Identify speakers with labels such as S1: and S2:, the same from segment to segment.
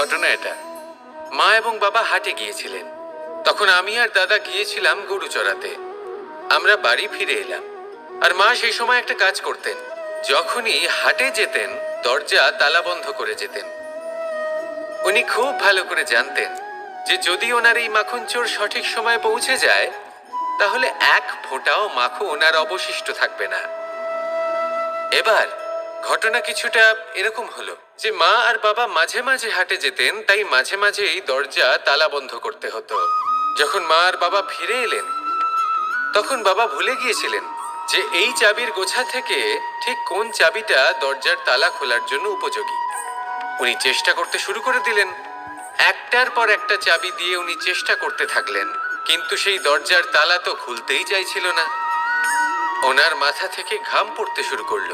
S1: ঘটনা এটা। মা এবং বাবা হাটে গিয়েছিলেন। তখন আমি আর দাদা গিয়েছিলাম গরু চড়াতে। আমরা বাড়ি ফিরে এলাম। আর মা সেই সময় একটা কাজ করতেন। যখনই হাটে যেতেন, দরজা তালা বন্ধ করে যেতেন। উনি খুব ভালো করে জানতেন যে যদি ওনার এই মাখন চোর সঠিক সময়ে পৌঁছে যায়, তাহলে এক ফোঁটাও মাখন ওনার অবশিষ্ট থাকবে না। এবার ঘটনা কিছুটা এরকম হলো যে মা আর বাবা মাঝে মাঝে হাটে যেতেন, তাই মাঝে মাঝেই দরজা তালা বন্ধ করতে হতো। যখন মা আর বাবা ফিরে এলেন, তখন বাবা ভুলে গিয়েছিলেন যে এই চাবির গোছা থেকে ঠিক কোন চাবিটা দরজার তালা খোলার জন্য উপযোগী। উনি চেষ্টা করতে শুরু করে দিলেন। একটার পর একটা চাবি দিয়ে উনি চেষ্টা করতে থাকলেন, কিন্তু সেই দরজার তালা তো খুলতেই চাইছিল না। ওনার মাথা থেকে ঘাম পড়তে শুরু করল।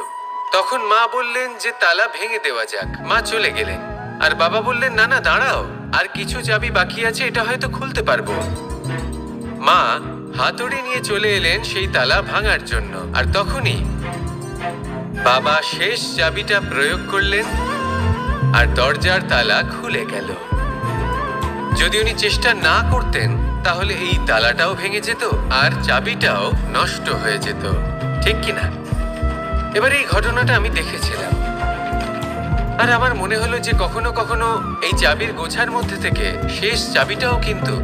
S1: তখন মা বললেন যে তালা ভেঙে দেওয়া যাক। মা চলে গেলেন। আর বাবা বললেন, না না, দাঁড়াও। আর কিছু চাবি বাকি আছে, এটা হয়তো খুলতে পারব। মা হাতুড়ি নিয়ে চলে এলেন সেই তালা ভাঙার জন্য। আর তখনই বাবা শেষ চাবিটা প্রয়োগ করলেন আর দরজার তালা খুলে গেল। যদি উনি চেষ্টা না করতেন, তাহলে এই তালাটাও ভেঙে যেত আর চাবিটাও নষ্ট হয়ে যেত। ঠিক কি না এবার এই ঘটনাটা আমি দেখেছিলাম। আর আমার মনে হলো যে কখনো কখনো এই চাবির গোছার মধ্যে থেকে শেষ চাবিটাও কিন্তু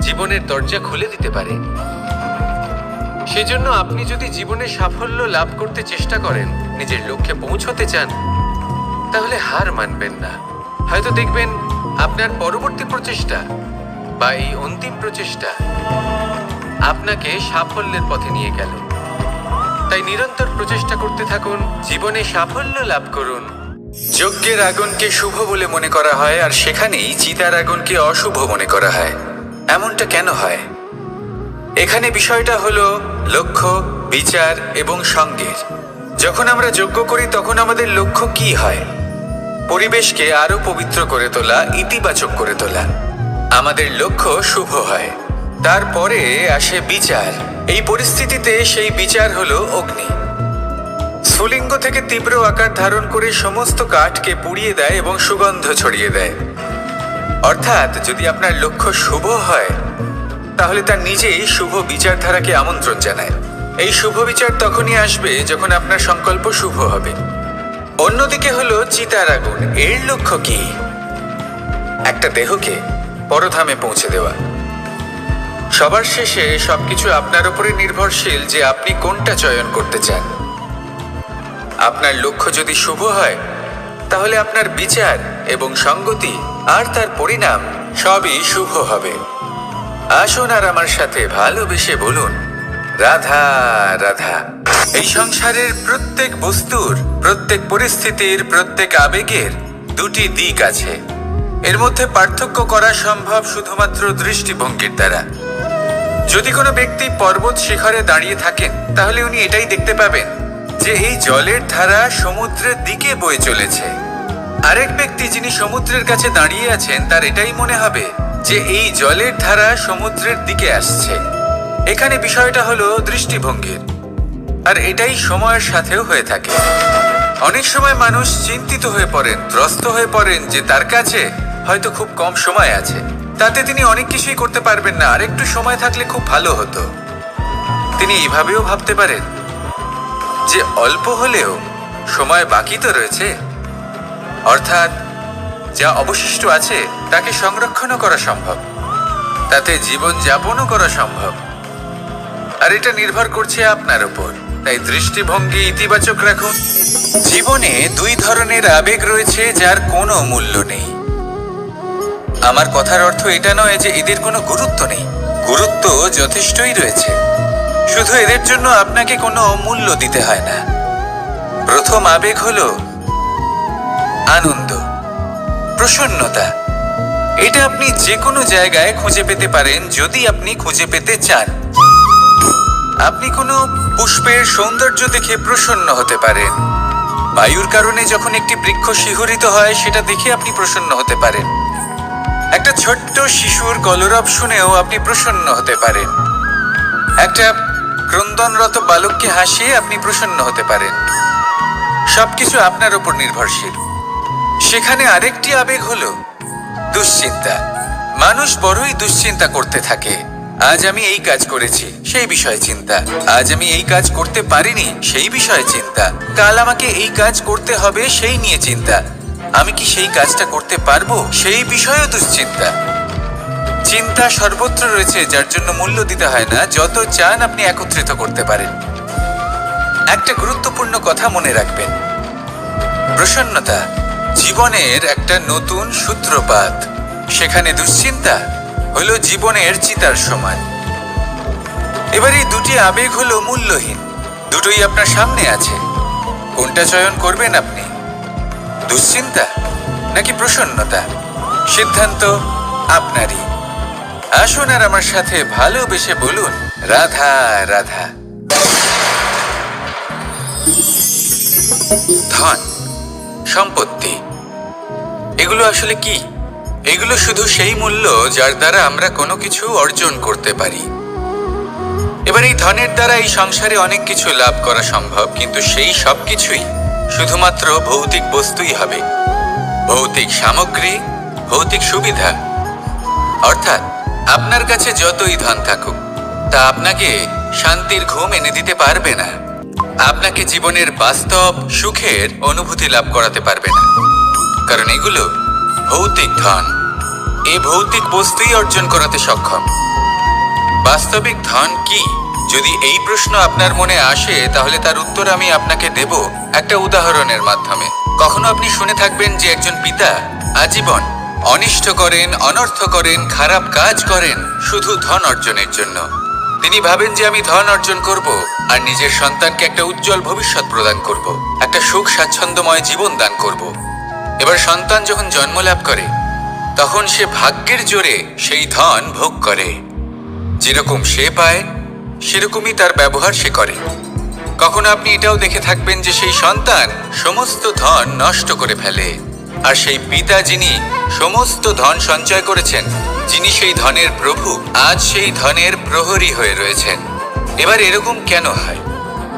S1: জীবনের দরজা খুলে দিতে পারে। সেজন্য আপনি যদি জীবনে সাফল্য লাভ করতে চেষ্টা করেন, নিজের লক্ষ্যে পৌঁছতে চান, তাহলে হার মানবেন না। হয়তো দেখবেন আপনার পরবর্তী প্রচেষ্টা বা এই অন্তিম প্রচেষ্টা আপনাকে সাফল্যের পথে নিয়ে গেল। তাই নিরন্তর প্রচেষ্টা করতে থাকুন, জীবনে সাফল্য লাভ করুন।
S2: যজ্ঞের আগুনকে শুভ বলে মনে করা হয়, আর সেখানেই চিতার আগুনকে অশুভ মনে করা হয়। এমনটা কেন হয়? এখানে বিষয়টা হলো লক্ষ্য, বিচার এবং সঙ্গের। যখন আমরা যজ্ঞ করি, তখন আমাদের লক্ষ্য কি হয়? পরিবেশকে আরও পবিত্র করে তোলা, ইতিবাচক করে তোলা। আমাদের লক্ষ্য শুভ হয়। তারপরে আসে বিচার। এই পরিস্থিতিতে সেই বিচার হল অগ্নি। স্ফুলিঙ্গ থেকে তীব্র আকার ধারণ করে সমস্ত কাঠকে পুড়িয়ে দেয় এবং সুগন্ধ ছড়িয়ে দেয়। অর্থাৎ যদি আপনার লক্ষ্য শুভ হয়, তাহলে তার নিজেই শুভ বিচারধারাকে আমন্ত্রণ জানায়। এই শুভ বিচার তখনই আসবে যখন আপনার সংকল্প শুভ হবে। অন্যদিকে হলো চিতার আগুন। এর লক্ষ্য কি? একটা দেহকে পরধামে পৌঁছে দেওয়া। সবার শেষে সবকিছু আপনার উপরে নির্ভরশীল যে আপনি কোনটা চয়ন করতে চান। আপনার লক্ষ্য যদি শুভ হয়, তাহলে আপনার বিচার এবং সঙ্গতি আর তার পরিণাম সবই শুভ হবে। আসুন আর আমার সাথে ভালোবেসে বলুন, রাধা রাধা। এই সংসারের প্রত্যেক বস্তুর, প্রত্যেক পরিস্থিতির, প্রত্যেক আবেগের দুটি দিক আছে। এর মধ্যে পার্থক্য করা সম্ভব শুধুমাত্র দৃষ্টিভঙ্গির দ্বারা। যদি কোনো ব্যক্তি পর্বত শিখরে দাঁড়িয়ে থাকেন, তাহলে উনি এটাই দেখতে পাবেন যে এই জলের ধারা সমুদ্রের দিকে বয়ে চলেছে। আরেক ব্যক্তি যিনি সমুদ্রের কাছে দাঁড়িয়ে আছেন, তার এটাই মনে হবে যে এই জলের ধারা সমুদ্রের দিকে আসছে। এখানে বিষয়টা হলো দৃষ্টিভঙ্গির। আর এটাই সময়ের সাথেও হয়ে থাকে। অনেক সময় মানুষ চিন্তিত হয়ে পড়েন, ত্রস্ত হয়ে পড়েন যে তার কাছে হয়তো খুব কম সময় আছে। তাতে তিনি অনেক কিছুই করতে পারবেন না, আর একটু সময় থাকলে খুব ভালো হতো। তিনি এইভাবেও ভাবতে পারেন যে অল্প হলেও সময় বাকি তো রয়েছে। অর্থাৎ যা অবশিষ্ট আছে, তাকে সংরক্ষণও করা সম্ভব। তাতে জীবন যাপনও করা সম্ভব। আর এটা নির্ভর করছে আপনার উপর। তাই দৃষ্টিভঙ্গি ইতিবাচক রাখুন। জীবনে দুই ধরনের আবেগ রয়েছে যার কোনো মূল্য নেই। আমার কথার অর্থ এটা নয় যে এদের কোনো গুরুত্ব নেই। গুরুত্ব যথেষ্টই রয়েছে। শুধু এদের জন্য আপনাকে কোনো মূল্য দিতে হয় না। প্রথম আবেগ হলো আনন্দ, প্রসন্নতা। এটা আপনি যে কোনো জায়গায় খুঁজে পেতে পারেন যদি আপনি খুঁজে পেতে চান। আপনি কোনো পুষ্পের সৌন্দর্য দেখে প্রসন্ন হতে পারেন। বায়ুর কারণে যখন একটি বৃক্ষ শিহরিত হয়, সেটা দেখে আপনি প্রসন্ন হতে পারেন। একটা ছোট্ট শিশুর কলরব শুনেও আপনি প্রসন্ন হতে পারেন। একটা ক্রন্দনরত বালককে হাসিয়ে আপনি প্রসন্ন হতে পারেন। সবকিছু আপনার উপর নির্ভরশীল। সেখানে আরেকটি আবেগ হলো দুশ্চিন্তা। মানুষ বড়ই দুশ্চিন্তা করতে থাকে। আজ আমি এই কাজ করেছি, সেই বিষয়ে চিন্তা। আজ আমি এই কাজ করতে পারিনি, সেই বিষয়ে চিন্তা। কাল আমাকে এই কাজ করতে হবে, সেই নিয়ে চিন্তা। আমি কি সেই কাজটা করতে পারব? সেই বিষয়েও দুশ্চিন্তা। চিন্তা সর্বত্র রয়েছে, যার জন্য মূল্য দিতে হয় না, যত চান আপনি একত্রিত করতে পারেন। একটা গুরুত্বপূর্ণ কথা মনে রাখবেন। প্রসন্নতা, জীবনের একটা নতুন সূত্রপাত। সেখানে দুশ্চিন্তা হলো জীবনের চিতার সমান। এবার এই দুটি আবেগ হলো মূল্যহীন। দুটোই আপনার সামনে আছে। কোনটা চয়ন করবেন আপনি? দুশ্চিন্তা নাকি প্রসন্নতা? সিদ্ধান্ত আপনারই। আসুন আর আমার সাথে ভালোবেসে বলুন, রাধা রাধা। ধন, সম্পত্তি, এগুলো আসলে কি? এগুলো শুধু সেই মূল্য যার দ্বারা আমরা কোনো কিছু অর্জন করতে পারি। এবার এই ধনের দ্বারা এই সংসারে অনেক কিছু লাভ করা সম্ভব, কিন্তু সেই সব কিছুই শুধুমাত্র ভৌতিক বস্তুই হবে। ভৌতিক সামগ্রী, ভৌতিক সুবিধা। অর্থাৎ, আপনার কাছে যতই ধন থাকুক, তা আপনাকে শান্তির ঘুম এনে দিতে পারবে না। আপনাকে জীবনের বাস্তব সুখের অনুভূতি লাভ করাতে পারবে না। কারণ এগুলো ভৌতিক ধন। এ ভৌতিক বস্তুই অর্জন করাতে সক্ষম। বাস্তবিক ধন কি? যদি এই প্রশ্ন আপনার মনে আসে, তাহলে তার উত্তর আমি আপনাকে দেব একটা উদাহরণের মাধ্যমে। কখনো আপনি শুনে থাকবেন যে একজন পিতা আজীবন অনিষ্ট করেন, অনর্থ করেন, খারাপ কাজ করেন, শুধু ধন অর্জনের জন্য। তিনি ভাবেন যে আমি ধন অর্জন করব আর নিজের সন্তানকে একটা উজ্জ্বল ভবিষ্যৎ প্রদান করব, একটা সুখ স্বাচ্ছন্দ্যময় জীবন দান করব। এবার সন্তান যখন জন্ম লাভ করে, তখন সে ভাগ্যের জোরে সেই ধন ভোগ করে। যেরকম সে পায় সেরকমই তার ব্যবহার সে করে। কখনো আপনি এটাও দেখে থাকবেন যে সেই সন্তান সমস্ত ধন নষ্ট করে ফেলে। আর সেই পিতা যিনি সমস্ত ধন সঞ্চয় করেছেন, যিনি সেই ধনের প্রভু, আজ সেই ধনের প্রহরী হয়ে রয়েছেন। এবার এরকম কেন হয়?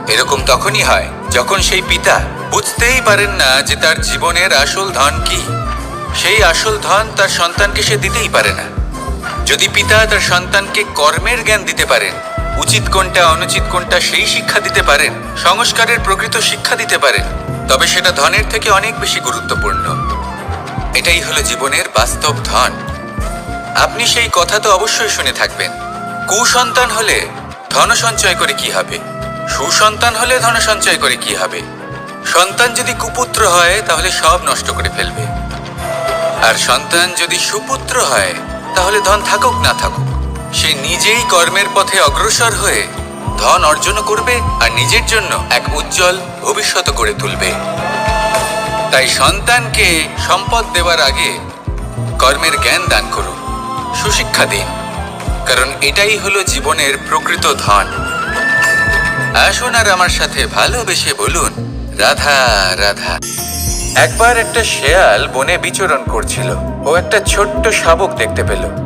S2: এরকম তখনই হয় যখন সেই পিতা বুঝতেই পারেন না যে তার জীবনের আসল ধন কি। সেই আসল ধন তার সন্তানকে সে দিতেই পারে না। যদি পিতা তার সন্তানকে কর্মের জ্ঞান দিতে পারেন উচিত কোনটা, অনুচিত কোনটা সেই শিক্ষা দিতে পারেন, সংস্কারের প্রকৃত শিক্ষা দিতে পারেন। তবে সেটা ধনের থেকে অনেক বেশি গুরুত্বপূর্ণ। এটাই হলো জীবনের বাস্তব ধন। আপনি সেই কথা তো অবশ্যই শুনে থাকবেন। কুসন্তান হলে ধন সঞ্চয় করে কি হবে? সুসন্তান হলে ধন সঞ্চয় করে কি হবে? সন্তান যদি কুপুত্র হয়, তাহলে সব নষ্ট করে ফেলবে। আর সন্তান যদি সুপুত্র হয়, তাহলে ধন থাকুক না থাকুক। সে নিজেই কর্মের পথে অগ্রসর হয়ে ধন অর্জন করবে আর নিজের জন্য এক উজ্জ্বল ভবিষ্যৎ করে তুলবে। তাই সন্তানকে সম্পদ দেওয়ার আগে কর্মের জ্ঞান দান করুন, সুশিক্ষা দিন, কারণ এটাই হলো জীবনের প্রকৃত ধন। আসুন আর আমার সাথে ভালোবেসে বলুন, রাধা রাধা। একবার একটা শেয়াল বনে বিচরণ করছিল। ও একটা ছোট্ট শাবক দেখতে পেল।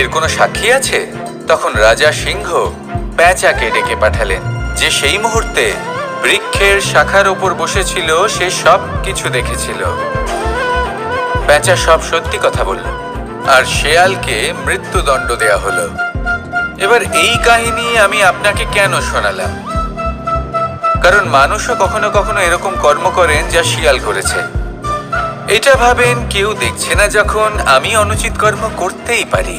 S2: এর কোনো সাক্ষী আছে? তখন রাজা সিংহ প্যাঁচাকে ডেকে পাঠালেন, যে সেই মুহূর্তে বৃক্ষের শাখার ওপর বসেছিল, সে সব কিছু দেখেছিল। প্যাঁচা সব সত্যি কথা বলল, আর শেয়ালকে মৃত্যুদণ্ড দেয়া হলো। এবার এই কাহিনী আমি আপনাকে কেন শোনালাম? কারণ মানুষও কখনো কখনো এরকম কর্ম করেন যা শিয়াল করেছে। এটা ভাবেন কেউ দেখছে না যখন আমি অনুচিত কর্ম করতেই পারি।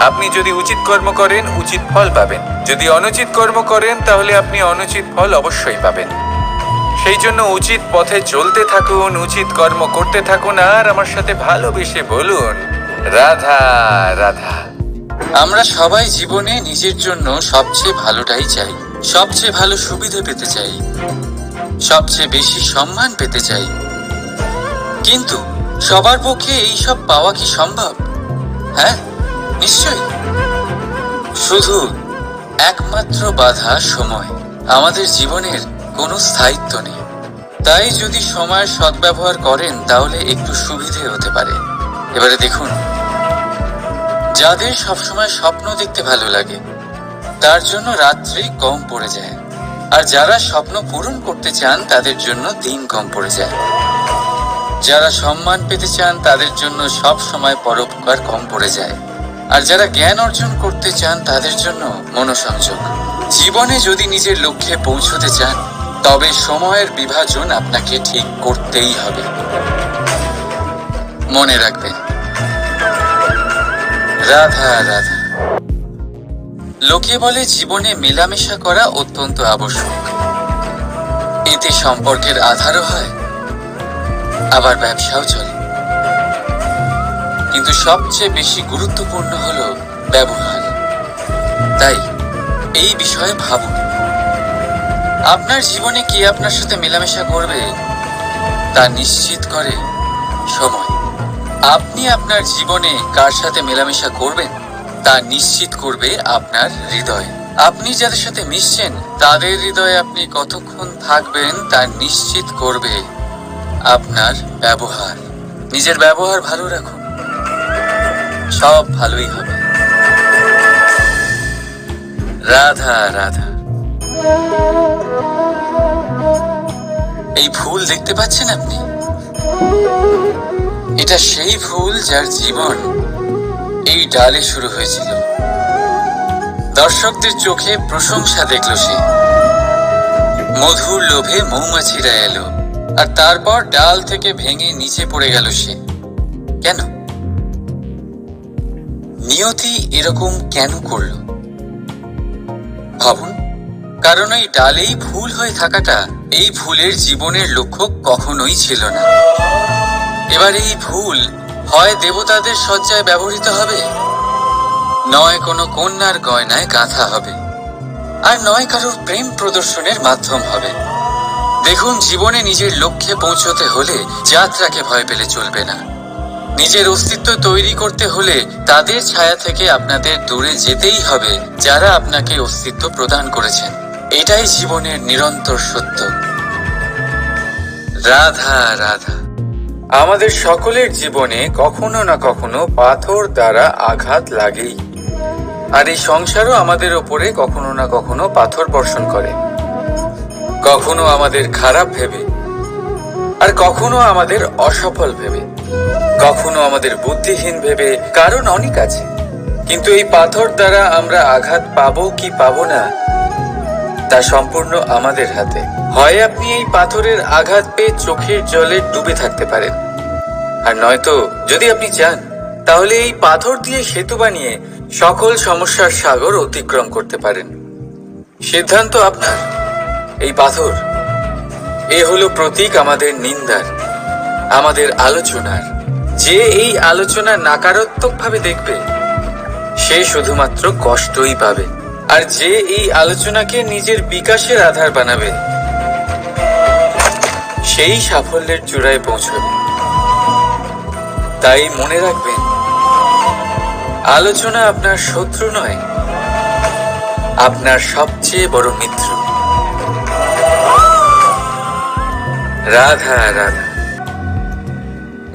S2: আপনি যদি উচিত কর্ম করেন, উচিত ফল পাবেন। যদি অনুচিত কর্ম করেন, তাহলে আপনি অনুচিত ফল অবশ্যই পাবেন। সেই জন্য উচিত পথে চলতে থাকুন, উচিত কর্ম করতে থাকুন, আর আমার সাথে ভালোবেসে বলুন, রাধা রাধা।
S3: আমরা সবাই জীবনে নিজের জন্য সবচেয়ে ভালোটাই চাই, সবচেয়ে ভালো সুবিধে পেতে চাই, সবচেয়ে বেশি সম্মান পেতে চাই। কিন্তু সবার পক্ষে এই সব পাওয়া কি সম্ভব? হ্যাঁ? নিশ্চয়ই শুধু একমাত্র বাধা সময়। আমাদের জীবনের কোনো স্থায়িত্ব নেই। তাই যদি সময়ের সদ্ব্যবহার করেন, তাহলে একটু সুবিধে হতে পারে। এবারে দেখুন। যাদের সবসময় স্বপ্ন দেখতে ভালো লাগে, তার জন্য রাত্রি কম পড়ে যায়। আর যারা স্বপ্ন পূরণ করতে চান, তাদের জন্য দিন কম পড়ে যায়। যারা সম্মান পেতে চান, তাদের জন্য সব সময় পরোপকার কম পড়ে যায়। আর যারা জ্ঞান অর্জন করতে চান তাদের জন্য মনোসংযোগ। জীবনে যদি নিজের লক্ষ্যে পৌঁছতে চান, তবে সময়ের বিভাজন আপনাকে ঠিক করতেই হবে। মনে রাখবেন। রাধা রাধা। লোকে বলে জীবনে মেলামেশা করা অত্যন্ত আবশ্যক। এতে সম্পর্কের আধারও হয়। আবার ব্যবসাও চলে। কিন্তু সবচেয়ে বেশি গুরুত্বপূর্ণ হলো ব্যবহার। তাই এই বিষয়ে ভাবুন। আপনার জীবনে কি আপনার সাথে মেলামেশা করবে তা নিশ্চিত করে সময়। আপনি আপনার জীবনে কার সাথে মেলামেশা করবেন তা নিশ্চিত করবে আপনার হৃদয়। আপনি যাদের সাথে মিশছেন, তাদের হৃদয়ে আপনি কতক্ষণ থাকবেন তা নিশ্চিত করবে আপনার ব্যবহার। নিজের ব্যবহার ভালো রাখুন। সব ভালোই হবে। রাধা রাধা। এই ফুল দেখতে পাচ্ছেন আপনি? এটা সেই ফুল যার জীবন এই ডালে শুরু হয়েছিল। দর্শকদের চোখে প্রশংসা দেখল সে। মধুর লোভে মৌমাছিরা এলো, আর তারপর ডাল থেকে ভেঙে নিচে পড়ে গেল সে। কেন? নিয়তি এরকম কেন করল? ভাবুন, কারণ এই ডালেই ভুল হয়ে থাকাটা এই ভুলের জীবনের লক্ষ্য কখনোই ছিল না। এবার এই ভুল হয় দেবতাদের সজ্জায় ব্যবহৃত হবে? নয় কোনো কন্যার গয়নায় গাঁথা হবে। আর নয় কারোর প্রেম প্রদর্শনের মাধ্যম হবে। দেখুন, জীবনে নিজের লক্ষ্যে পৌঁছতে হলে যাত্রাকে ভয় পেলে চলবে না। নিজের অস্তিত্ব তৈরি করতে হলে তাদের ছায়া থেকে আপনাদের দূরে যেতেই হবে যারা আপনাকে অস্তিত্ব প্রদান করেছেন। এটাই জীবনের নিরন্তর সত্য। রাধা রাধা। আমাদের সকলের জীবনে কখনো না কখনো পাথর দ্বারা আঘাত লাগেই। আর এই সংসারও আমাদের ওপরে কখনো না কখনো পাথর বর্ষণ করে। কখনো আমাদের খারাপ ভেবে, আর কখনো আমাদের অসফল ভেবে। কখনো আমাদের বুদ্ধিহীন ভেবে কারণ অনেক আছে। কিন্তু এই পাথর দ্বারা আমরা আঘাত পাবো কি পাব না, তা সম্পূর্ণ আমাদের হাতে। হয় আপনি এই পাথরের আঘাত পেয়ে চোখের জলে ডুবে থাকতে পারেন। আর নয়তো যদি আপনি চান, তাহলে এই পাথর দিয়ে সেতু বানিয়ে সকল সমস্যার সাগর অতিক্রম করতে পারেন। সিদ্ধান্ত আপনার। এই পাথর, এ হলো প্রতীক আমাদের নিন্দার, আমাদের আলোচনার। যে এই আলোচনা নাকারাত্মক ভাবে দেখবে, সে শুধুমাত্র কষ্টই পাবে। আর যে এই আলোচনাকে নিজের বিকাশের আধার বানাবে, সেই সাফল্যের চূড়ায় পৌঁছবে। তাই মনে রাখবেন, আলোচনা আপনার শত্রু নয়, আপনার সবচেয়ে বড় মিত্র। রাধা রাধা।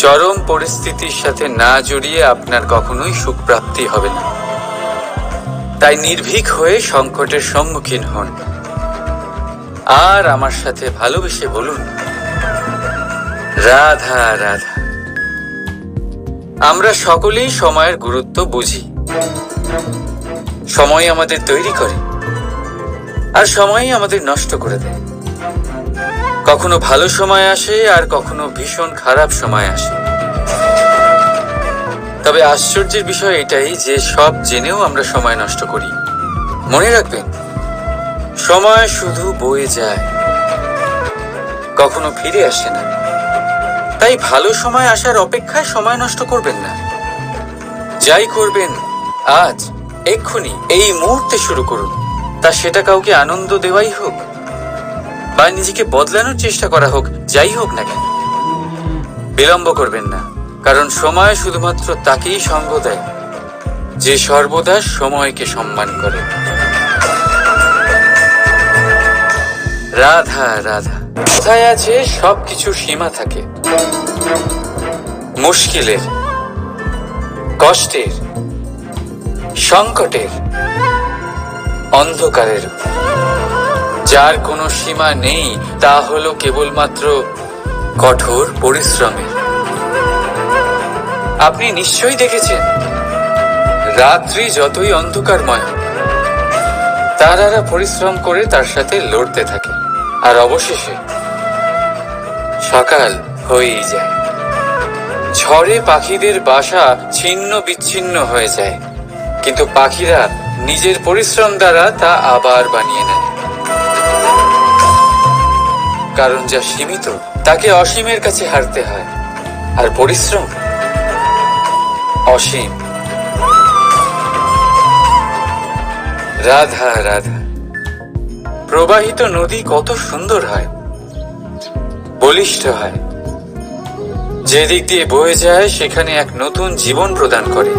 S3: চরম পরিস্থিতির সাথে না জড়িয়ে আপনার কখনোই সুখ প্রাপ্তি হবে না। তাই নির্ভীক হয়ে সংকটের সম্মুখীন হন। আর আমার সাথে ভালোবেসে বলুন, রাধা রাধা। আমরা সকলেই সময়ের গুরুত্ব বুঝি। সময় আমাদের তৈরি করে, আর সময়ই আমাদের নষ্ট করে দেয়। কখনো ভালো সময় আসে আর কখনো ভীষণ খারাপ সময় আসে। তবে আশ্চর্যের বিষয় এটাই যে সব জেনেও আমরা সময় নষ্ট করি। মনে রাখবেন, সময় শুধু বয়ে যায়, কখনো ফিরে আসে না। তাই ভালো সময় আসার অপেক্ষায় সময় নষ্ট করবেন না। যাই করবেন, আজ এক্ষুনি এই মুহূর্তে শুরু করুন। তা সেটা কাউকে আনন্দ দেওয়াই হোক বা নিজেকে বদলানোর চেষ্টা করা হোক, যাই হোক না কেন। বিলম্ব করবেন না, কারণ সময় শুধুমাত্র তাকেই সঙ্গ দেয়, যে সর্বদা সময়কে সম্মান করে। রাধা রাধা, কোথায় আছে সবকিছু সীমা থাকে? মুশকিলের, কষ্টের, সংকটের, অন্ধকারের। যার কোনো সীমা নেই, তা হলো কেবলমাত্র কঠোর পরিশ্রমের আপনি নিশ্চয়ই দেখেছেন, রাত্রি যতই অন্ধকারময়, তারারা পরিশ্রম করে তার সাথে লড়তে থাকে, আর অবশেষে সকাল হয়েই যায়। ঝড়ে পাখিদের বাসা ছিন্ন বিচ্ছিন্ন হয়ে যায়, কিন্তু পাখিরা নিজের পরিশ্রম দ্বারা তা আবার বানিয়ে নেয়। কারণ যা সীমিত, তাকে অসীমের কাছে হারতে হয়। আর পরিশ্রম অসীম। রাধা রাধা। প্রবাহিত নদী কত সুন্দর হয়। বলিষ্ঠ হয়। যেদিক দিয়ে বয়ে যায়, সেখানে এক নতুন জীবন প্রদান করে।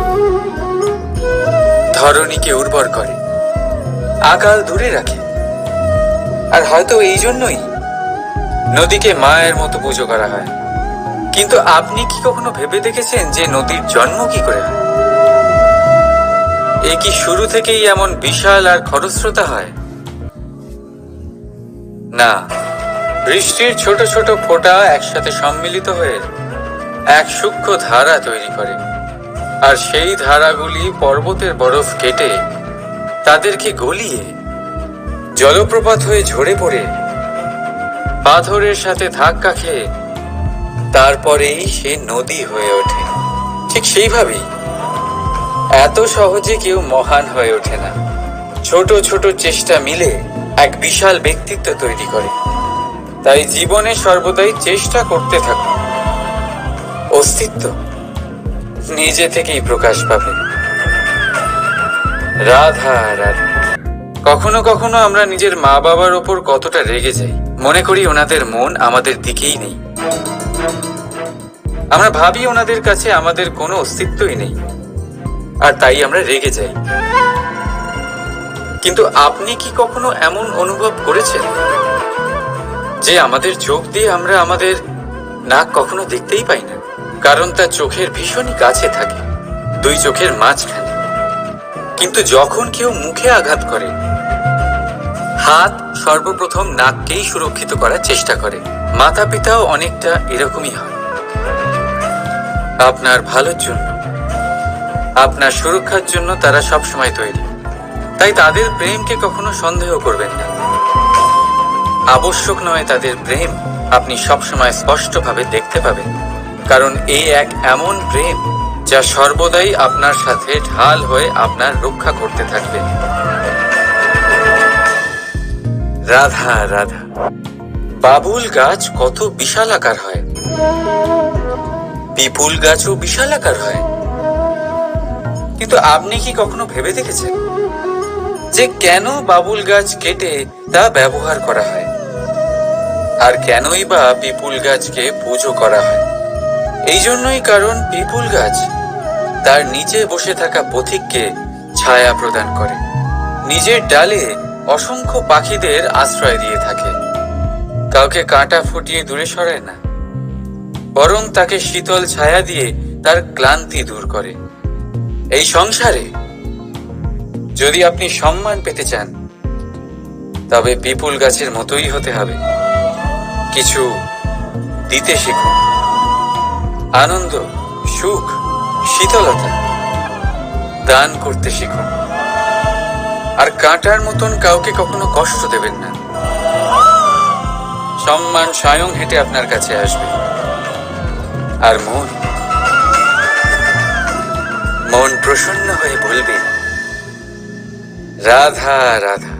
S3: ধরণীকে উর্বর করে। আকাল দূরে রাখে। আর হয়তো এই জন্যই নদীকে মায়ের মতো পুজো করা হয়। কিন্তু আপনি কি কখনো ভেবে দেখেছেন যে নদীর জন্ম কি করে হয়? এ কি শুরু থেকেই এমন বিশাল আর খরস্রোতা হয়? না, বৃষ্টির ছোট ছোট ফোঁটা একসাথে সম্মিলিত হয়ে এক সূক্ষ্ম ধারা তৈরি করে। আর সেই ধারাগুলি পর্বতের বরফ কেটে তাদেরকে গলিয়ে জলপ্রপাত হয়ে ঝরে পড়ে পাথরের সাথে ধাক্কা খেয়ে তারপরেই সে নদী হয়ে ওঠে। ঠিক সেইভাবেই এত সহজে কেউ মহান হয়ে ওঠে না। ছোট ছোট চেষ্টা মিলে এক বিশাল ব্যক্তিত্ব তৈরি করে। তাই জীবনে সর্বদাই চেষ্টা করতে থাকুন। অস্তিত্ব নিজে থেকেই প্রকাশ পাবে। রাধা রাধা। কখনো কখনো আমরা নিজের মা বাবার ওপর কতটা রেগে যাই। মনে করি ওনাদের মন আমাদের দিকেই নেই। আমরা ভাবি ওনাদের কাছে আমাদের কোনো অস্তিত্বই নেই। আর তাই আমরা রেগে যাই। কিন্তু আপনি কি কখনো এমন অনুভব করেছেন? যে আমাদের চোখ দিয়ে আমরা আমাদের নাক কখনো দেখতেই পাই না। কারণ তা চোখের ভীষণই কাছে থাকে, দুই চোখের মাঝখানে। কিন্তু যখন কেউ মুখে আঘাত করে হাত সর্বপ্রথম নাককেই সুরক্ষিত করার চেষ্টা করে। মাতা পিতাও অনেকটা এরকমই হয়। আপনার ভালোর জন্য, আপনার সুরক্ষার জন্য তারা সবসময় তৈরি। তাই তাদের প্রেমকে কখনো সন্দেহ করবেন না। আবশ্যক নয় তাদের প্রেম আপনি সবসময় স্পষ্টভাবে দেখতে পাবেন। কারণ এই এক এমন প্রেম যা সর্বদাই আপনার সাথে ঢাল হয়ে আপনার রক্ষা করতে থাকবে। রাধা রাধা। বাবুল গাছ কত বিশাল আকার হয়। পিপুল গাছও বিশাল আকার হয়। কিন্তু আপনি কি কখনো ভেবে দেখেছেন যে কেন বাবুল গাছ কেটে তা ব্যবহার করা হয়? আর কেনই বা পিপুল গাছকে পুজো করা হয়? এই জন্যই কারণ পিপুল গাছ তার নিচে বসে থাকা পথিককে ছায়া প্রদান করে। নিজের ডালে অসংখ্য পাখিদের আশ্রয় দিয়ে থাকে। কাউকে কাঁটা ফুটিয়ে দূরে সরে না। বরং তাকে শীতল ছায়া দিয়ে তার ক্লান্তি দূর করে। এই সংসারে যদি আপনি সম্মান পেতে চান, তবে পিপুল গাছের মতোই হতে হবে। কিছু দিতে শিখুন। আনন্দ, সুখ, শীতলতা দান করতে শিখুন। আর কাঁটার মতন কাউকে কখনো কষ্ট দেবেন না। সম্মান স্বয়ং হেঁটে আপনার কাছে আসবে। আর মন মন প্রসন্ন হয়ে বলবে, রাধা রাধা।